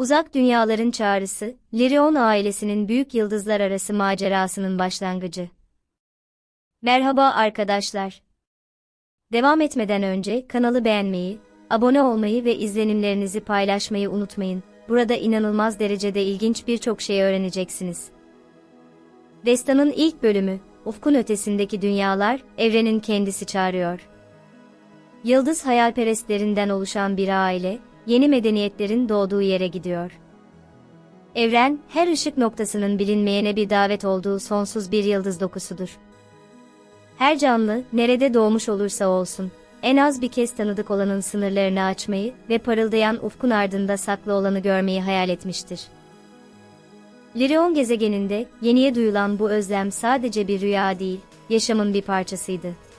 Uzak dünyaların çağrısı, Lirion ailesinin büyük yıldızlar arası macerasının başlangıcı. Merhaba arkadaşlar. Devam etmeden önce kanalı beğenmeyi, abone olmayı ve izlenimlerinizi paylaşmayı unutmayın. Burada inanılmaz derecede ilginç birçok şey öğreneceksiniz. Destanın ilk bölümü, Ufkun ötesindeki dünyalar, evrenin kendisi çağırıyor. Yıldız hayalperestlerinden oluşan bir aile, yeni medeniyetlerin doğduğu yere gidiyor. Evren, her ışık noktasının bilinmeyene bir davet olduğu sonsuz bir yıldız dokusudur. Her canlı, nerede doğmuş olursa olsun, en az bir kez tanıdık olanın sınırlarını açmayı ve parıldayan ufkun ardında saklı olanı görmeyi hayal etmiştir. Lirion gezegeninde yeniye duyulan bu özlem sadece bir rüya değil, yaşamın bir parçasıydı.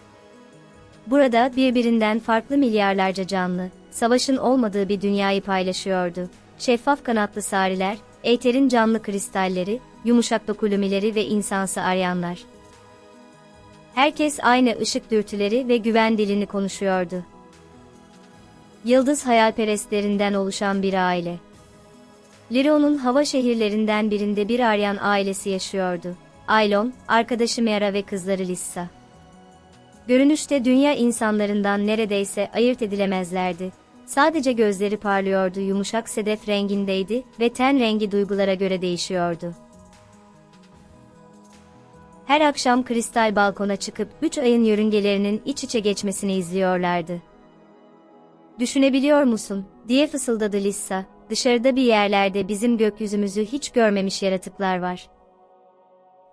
Burada birbirinden farklı milyarlarca canlı, savaşın olmadığı bir dünyayı paylaşıyordu. Şeffaf kanatlı sariler, Eyter'in canlı kristalleri, yumuşak dokulumileri ve insansı arayanlar. Herkes aynı ışık dürtüleri ve güven dilini konuşuyordu. Yıldız hayalperestlerinden oluşan bir aile. Lirion'un hava şehirlerinden birinde bir Aryan ailesi yaşıyordu. Aylon, arkadaşı Mera ve kızları Lissa. Görünüşte dünya insanlarından neredeyse ayırt edilemezlerdi. Sadece gözleri parlıyordu, yumuşak sedef rengindeydi ve ten rengi duygulara göre değişiyordu. Her akşam kristal balkona çıkıp üç ayın yörüngelerinin iç içe geçmesini izliyorlardı. Düşünebiliyor musun, diye fısıldadı Lissa, dışarıda bir yerlerde bizim gökyüzümüzü hiç görmemiş yaratıklar var.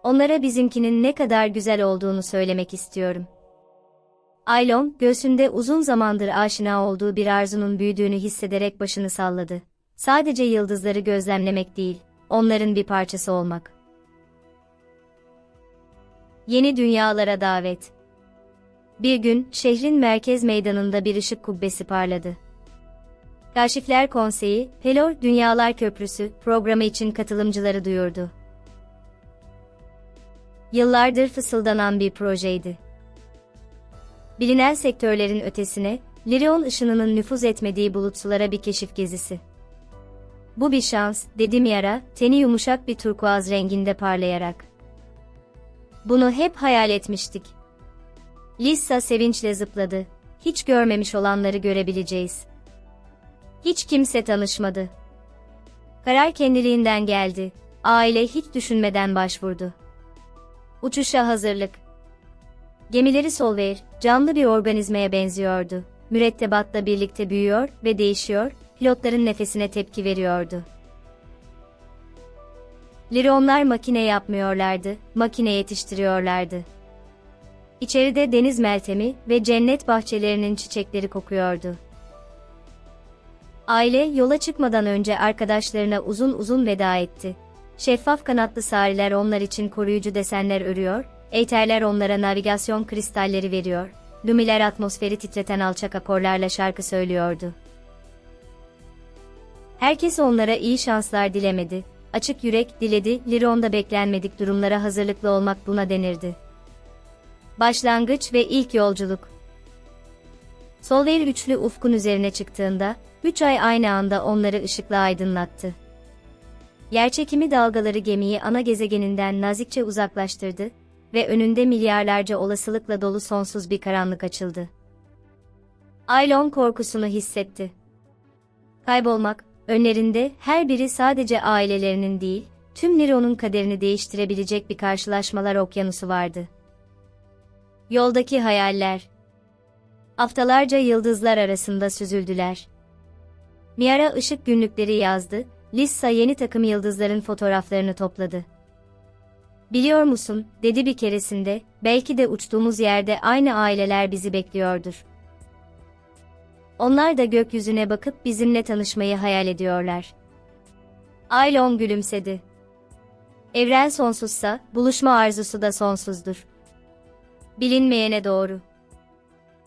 Onlara bizimkinin ne kadar güzel olduğunu söylemek istiyorum. Aylon, göğsünde uzun zamandır aşina olduğu bir arzunun büyüdüğünü hissederek başını salladı. Sadece yıldızları gözlemlemek değil, onların bir parçası olmak. Yeni dünyalara davet. Bir gün şehrin merkez meydanında bir ışık kubbesi parladı. Kaşifler Konseyi, Pelor Dünyalar Köprüsü programı için katılımcıları duyurdu. Yıllardır fısıldanan bir projeydi. Bilinen sektörlerin ötesine, Lirion ışınının nüfuz etmediği bulutsulara bir keşif gezisi. Bu bir şans, dedim yara, teni yumuşak bir turkuaz renginde parlayarak. Bunu hep hayal etmiştik. Lissa sevinçle zıpladı. Hiç görmemiş olanları görebileceğiz. Hiç kimse tanışmadı. Karar kendiliğinden geldi. Aile hiç düşünmeden başvurdu. Uçuşa hazırlık. Gemileri Solver, canlı bir organizmaya benziyordu. Mürettebatla birlikte büyüyor ve değişiyor, pilotların nefesine tepki veriyordu. Lironlar makine yapmıyorlardı, makine yetiştiriyorlardı. İçeride deniz meltemi ve cennet bahçelerinin çiçekleri kokuyordu. Aile yola çıkmadan önce arkadaşlarına uzun uzun veda etti. Şeffaf kanatlı sariler onlar için koruyucu desenler örüyor, Eyterler onlara navigasyon kristalleri veriyor, Lumiler atmosferi titreten alçak akorlarla şarkı söylüyordu. Herkes onlara iyi şanslar dilemedi, açık yürek diledi, Liron'da beklenmedik durumlara hazırlıklı olmak buna denirdi. Başlangıç ve ilk yolculuk Solveig üçlü ufkun üzerine çıktığında, üç ay aynı anda onları ışıkla aydınlattı. Yerçekimi dalgaları gemiyi ana gezegeninden nazikçe uzaklaştırdı ve önünde milyarlarca olasılıkla dolu sonsuz bir karanlık açıldı. Aylon korkusunu hissetti. Kaybolmak, önlerinde her biri sadece ailelerinin değil, tüm Niro'nun kaderini değiştirebilecek bir karşılaşmalar okyanusu vardı. Yoldaki hayaller. Haftalarca yıldızlar arasında süzüldüler. Miara ışık günlükleri yazdı, Lissa yeni takım yıldızların fotoğraflarını topladı. Biliyor musun, dedi bir keresinde, belki de uçtuğumuz yerde aynı aileler bizi bekliyordur. Onlar da gökyüzüne bakıp bizimle tanışmayı hayal ediyorlar. Aylon gülümsedi. Evren sonsuzsa, buluşma arzusu da sonsuzdur. Bilinmeyene doğru.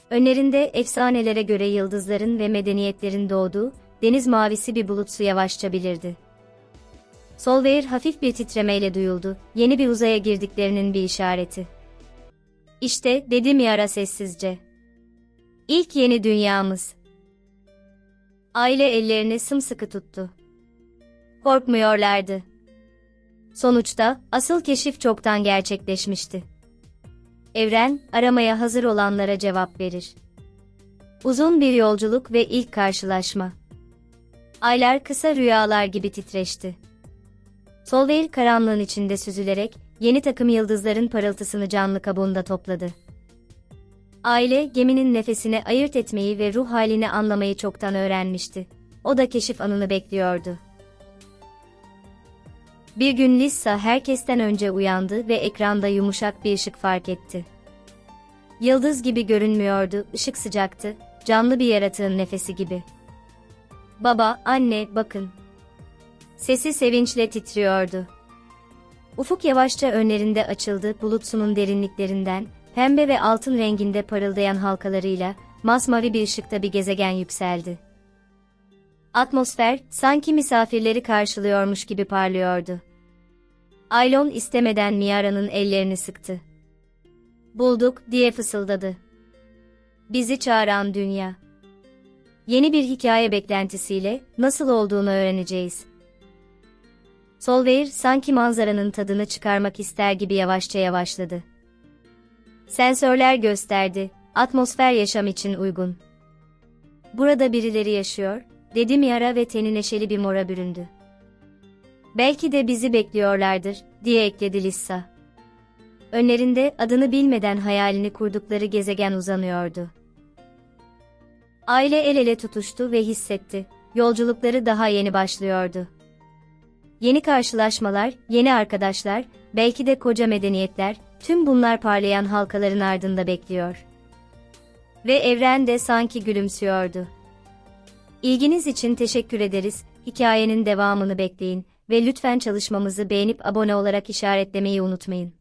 Önlerinde efsanelere göre yıldızların ve medeniyetlerin doğduğu, deniz mavisi bir bulutsu yavaşça bilirdi. Solveig hafif bir titremeyle duyuldu, yeni bir uzaya girdiklerinin bir işareti. İşte, dedim yara sessizce. İlk yeni dünyamız. Aile ellerini sımsıkı tuttu. Korkmuyorlardı. Sonuçta asıl keşif çoktan gerçekleşmişti. Evren, aramaya hazır olanlara cevap verir. Uzun bir yolculuk ve ilk karşılaşma. Aylar kısa rüyalar gibi titreşti. Solveig karanlığın içinde süzülerek, yeni takım yıldızların parıltısını canlı kabuğunda topladı. Aile, geminin nefesini ayırt etmeyi ve ruh halini anlamayı çoktan öğrenmişti. O da keşif anını bekliyordu. Bir gün Lissa herkesten önce uyandı ve ekranda yumuşak bir ışık fark etti. Yıldız gibi görünmüyordu, ışık sıcaktı, canlı bir yaratığın nefesi gibi. Baba, anne, bakın. Sesi sevinçle titriyordu. Ufuk yavaşça önlerinde açıldı, bulutsunun derinliklerinden, pembe ve altın renginde parıldayan halkalarıyla, masmavi bir ışıkta bir gezegen yükseldi. Atmosfer, sanki misafirleri karşılıyormuş gibi parlıyordu. Aylon istemeden Miara'nın ellerini sıktı. Bulduk, diye fısıldadı. Bizi çağıran dünya. Yeni bir hikaye beklentisiyle nasıl olduğunu öğreneceğiz. Solveig sanki manzaranın tadını çıkarmak ister gibi yavaşça yavaşladı. Sensörler gösterdi, atmosfer yaşam için uygun. Burada birileri yaşıyor, dedi Miara ve teni neşeli bir mora büründü. Belki de bizi bekliyorlardır, diye ekledi Lissa. Önlerinde adını bilmeden hayalini kurdukları gezegen uzanıyordu. Aile el ele tutuştu ve hissetti, yolculukları daha yeni başlıyordu. Yeni karşılaşmalar, yeni arkadaşlar, belki de koca medeniyetler, tüm bunlar parlayan halkaların ardında bekliyor. Ve evren de sanki gülümsüyordu. İlginiz için teşekkür ederiz, hikayenin devamını bekleyin ve lütfen çalışmamızı beğenip abone olarak işaretlemeyi unutmayın.